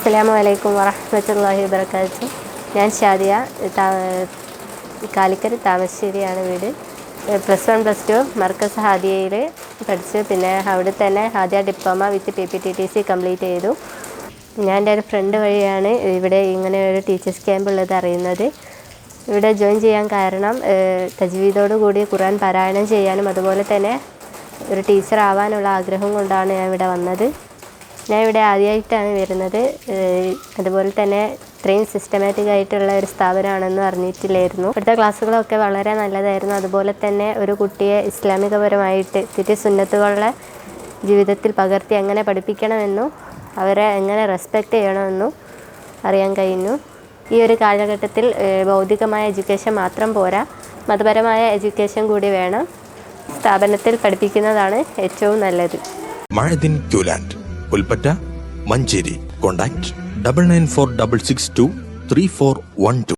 അസ്സലാമു അലൈക്കും വറഹ്മത്തുള്ളാഹി വബർക്കാത്തു ഞാൻ ഷാദിയ കാലിക്കറ്റ് താമരശ്ശേരിയാണ് വീട്. Plus one plus two Markaz ഹാദിയയിൽ പഠിച്ചു. പിന്നെ അവിടെ തന്നെ Hadiya diploma with P P T T C complete ചെയ്തു. ഞാൻ എന്റെ ഒരു ഫ്രണ്ട് വഴിയാണ് ഇവിടെ ഇങ്ങനെ ഒരു ടീച്ചേഴ്സ് ക്യാമ്പ് ഉള്ളത് അറിയുന്നത്. ഇവിടെ ജോയിൻ ചെയ്യാൻ കാരണം ഏഹ്, തജ്വീദോട് കൂടി ഖുർആൻ പാരായണം ചെയ്യാനും അതുപോലെ തന്നെ ഒരു ടീച്ചർ ആവാനുള്ള ആഗ്രഹം കൊണ്ടാണ് ഞാൻ ഇവിടെ വന്നത്. ഞാൻ ഇവിടെ ആദ്യമായിട്ടാണ് വരുന്നത്. അതുപോലെ തന്നെ ഇത്രയും സിസ്റ്റമാറ്റിക് ആയിട്ടുള്ള ഒരു സ്ഥാപനമാണെന്ന് അറിഞ്ഞിട്ടില്ലായിരുന്നു. ഇവിടുത്തെ ക്ലാസ്സുകളൊക്കെ വളരെ നല്ലതായിരുന്നു. അതുപോലെ തന്നെ ഒരു കുട്ടിയെ ഇസ്ലാമികപരമായിട്ട് തിരി സുന്നത്തുകളുടെ ജീവിതത്തിൽ പകർത്തി എങ്ങനെ പഠിപ്പിക്കണമെന്നും അവരെ എങ്ങനെ റെസ്പെക്റ്റ് ചെയ്യണമെന്നും അറിയാൻ കഴിഞ്ഞു. ഈ ഒരു കാലഘട്ടത്തിൽ ബൗദ്ധികമായ എഡ്യൂക്കേഷൻ മാത്രം പോരാ മതപരമായ എഡ്യൂക്കേഷൻ കൂടി വേണം. സ്ഥാപനത്തിൽ പഠിപ്പിക്കുന്നതാണ് ഏറ്റവും നല്ലത്. മഴദിൻ ക്യൂലാൻഡ്. Pulpatta Manjeri. Contact double nine four double six two three four one two